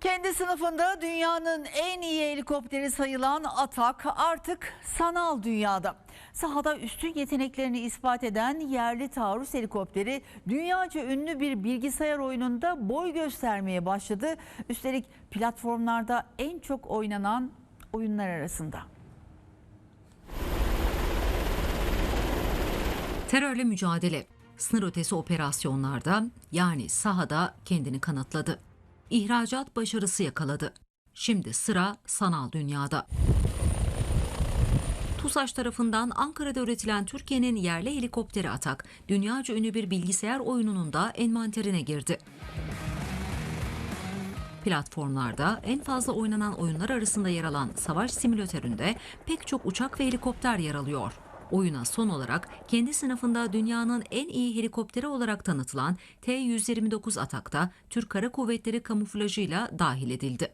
Kendi sınıfında dünyanın en iyi helikopteri sayılan Atak artık sanal dünyada. Sahada üstün yeteneklerini ispat eden yerli taarruz helikopteri dünyaca ünlü bir bilgisayar oyununda boy göstermeye başladı. Üstelik platformlarda en çok oynanan oyunlar arasında. Terörle mücadele, sınır ötesi operasyonlarda yani sahada kendini kanıtladı. İhracat başarısı yakaladı. Şimdi sıra sanal dünyada. TUSAŞ tarafından Ankara'da üretilen Türkiye'nin yerli helikopteri Atak, dünyaca ünlü bir bilgisayar oyununun da envanterine girdi. Platformlarda en fazla oynanan oyunlar arasında yer alan savaş simülatöründe pek çok uçak ve helikopter yer alıyor. Oyuna son olarak kendi sınıfında dünyanın en iyi helikopteri olarak tanıtılan T-129 Atak'ta Türk Kara Kuvvetleri kamuflajıyla dahil edildi.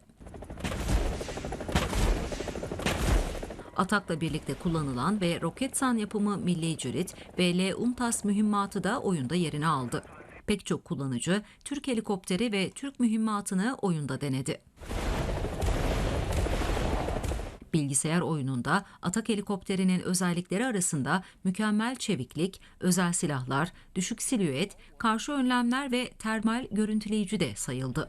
Atak'la birlikte kullanılan ve Roketsan yapımı Milli Cirit ve L-UNTAS mühimmatı da oyunda yerini aldı. Pek çok kullanıcı Türk helikopteri ve Türk mühimmatını oyunda denedi. Bilgisayar oyununda Atak helikopterinin özellikleri arasında mükemmel çeviklik, özel silahlar, düşük silüet, karşı önlemler ve termal görüntüleyici de sayıldı.